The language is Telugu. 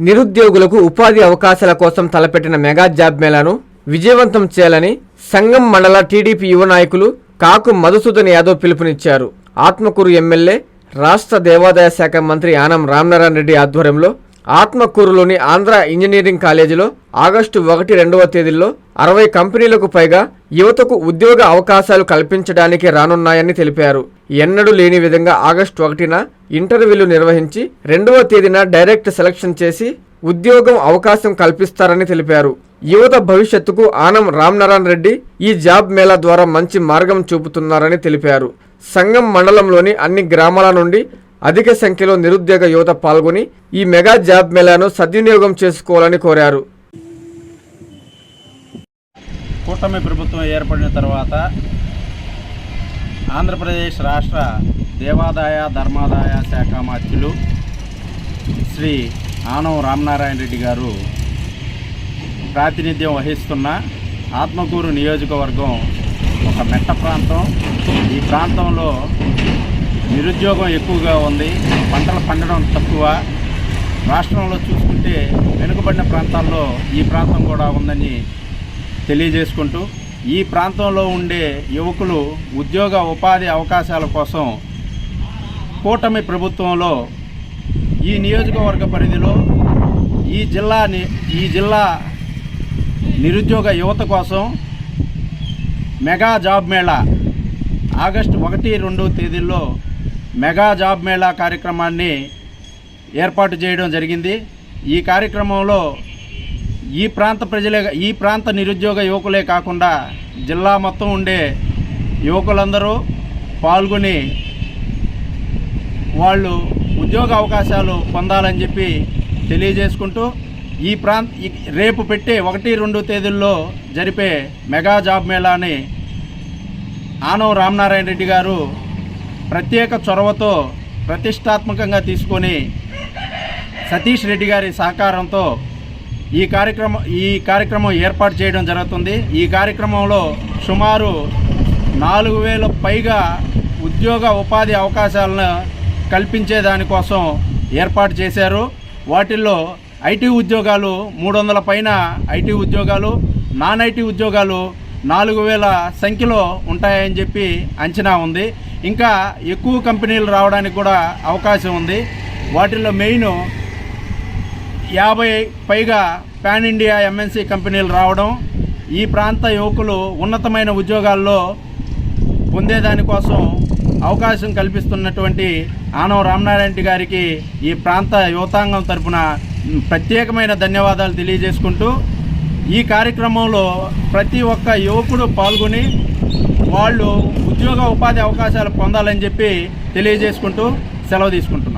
నిరుద్యోగులకు ఉపాధి అవకాశాల కోసం తలపెట్టిన మెగా జాబ్ మేళాను విజయవంతం చేయాలని సంగం మండల టీడీపీ యువ నాయకులు కాకు మధుసూదన్ యాదవ్ పిలుపునిచ్చారు. ఆత్మకూరు ఎమ్మెల్యే రాష్ట్ర దేవాదాయ శాఖ మంత్రి ఆనం రామనారాయణ రెడ్డి ఆధ్వర్యంలో ఆత్మకూరులోని ఆంధ్ర ఇంజనీరింగ్ కాలేజీలో ఆగస్టు ఒకటి రెండవ తేదీల్లో అరవై కంపెనీలకు పైగా యువతకు ఉద్యోగ అవకాశాలు కల్పించడానికి రానున్నాయని తెలిపారు. ఎన్నడూ లేని విధంగా ఆగస్టు ఒకటిన ఇంటర్వ్యూలు నిర్వహించి రెండవ తేదీన డైరెక్ట్ సెలక్షన్ చేసి ఉద్యోగం అవకాశం కల్పిస్తారని తెలిపారు. యువత భవిష్యత్తుకు ఆనం రామ్నారాయణ రెడ్డి ఈ జాబ్ మేళా ద్వారా మంచి మార్గం చూపుతున్నారని తెలిపారు. సంగం మండలంలోని అన్ని గ్రామాల నుండి అధిక సంఖ్యలో నిరుద్యోగ యువత పాల్గొని ఈ మెగా జాబ్ మేళాను సద్వినియోగం చేసుకోవాలని కోరారు. కూటమి ప్రభుత్వం ఏర్పడిన తర్వాత ఆంధ్రప్రదేశ్ రాష్ట్ర దేవాదాయ ధర్మాదాయ శాఖ మాత్యులు శ్రీ ఆనం రామనారాయణ రెడ్డి గారు ప్రాతినిధ్యం వహిస్తున్న ఆత్మకూరు నియోజకవర్గం ఒక మెట్ట ప్రాంతం. ఈ ప్రాంతంలో నిరుద్యోగం ఎక్కువగా ఉంది పంటలు పండడం తక్కువ. రాష్ట్రంలో చూసుకుంటే వెనుకబడిన ప్రాంతాల్లో ఈ ప్రాంతం కూడా ఉందని తెలియజేసుకుంటూ ఈ ప్రాంతంలో ఉండే యువకులు ఉద్యోగ ఉపాధి అవకాశాల కోసం కూటమి ప్రభుత్వంలో ఈ నియోజకవర్గ పరిధిలో ఈ జిల్లా ని- ఈ జిల్లా నిరుద్యోగ యువత కోసం మెగా జాబ్ మేళా ఆగస్టు ఒకటి రెండు తేదీల్లో మెగా జాబ్ మేళా కార్యక్రమాన్ని ఏర్పాటు చేయడం జరిగింది. ఈ కార్యక్రమంలో ఈ ప్రాంత ప్రజలే ఈ ప్రాంత నిరుద్యోగ యువకులే కాకుండా జిల్లా మొత్తం ఉండే యువకులందరూ పాల్గొని వాళ్ళు ఉద్యోగ అవకాశాలు పొందాలని చెప్పి తెలియజేసుకుంటూ ఈ ప్రాంత రేపు పెట్టే ఒకటి రెండు తేదీల్లో జరిపే మెగా జాబ్ మేళాని ఆనవ రామనారాయణ రెడ్డి గారు ప్రత్యేక చొరవతో ప్రతిష్టాత్మకంగా తీసుకొని సతీష్ రెడ్డి గారి సహకారంతో ఈ కార్యక్రమం ఈ కార్యక్రమం ఏర్పాటు చేయడం జరుగుతుంది. ఈ కార్యక్రమంలో సుమారు నాలుగు వేల పైగా ఉద్యోగ ఉపాధి అవకాశాలను కల్పించే దానికోసం ఏర్పాటు చేశారు. వాటిల్లో ఐటీ ఉద్యోగాలు మూడు వందల పైన ఐటీ ఉద్యోగాలు నాన్ ఐటీ ఉద్యోగాలు నాలుగు వేల సంఖ్యలో ఉంటాయని చెప్పి అంచనా ఉంది. ఇంకా ఎక్కువ కంపెనీలు రావడానికి కూడా అవకాశం ఉంది. వాటిల్లో మెయిన్ యాభై పైగా పాన్ ఇండియా ఎంఎన్సీ కంపెనీలు రావడం ఈ ప్రాంత యువకులు ఉన్నతమైన ఉద్యోగాల్లో పొందేదానికోసం అవకాశం కల్పిస్తున్నటువంటి ఆనవ రామనారాయణ గారికి ఈ ప్రాంత యువతాంగం తరపున ప్రత్యేకమైన ధన్యవాదాలు తెలియజేసుకుంటూ ఈ కార్యక్రమంలో ప్రతి ఒక్క యువకుడు పాల్గొని వాళ్ళు ఉద్యోగ ఉపాధి అవకాశాలు పొందాలని చెప్పి తెలియజేసుకుంటూ సెలవు తీసుకుంటున్నాం.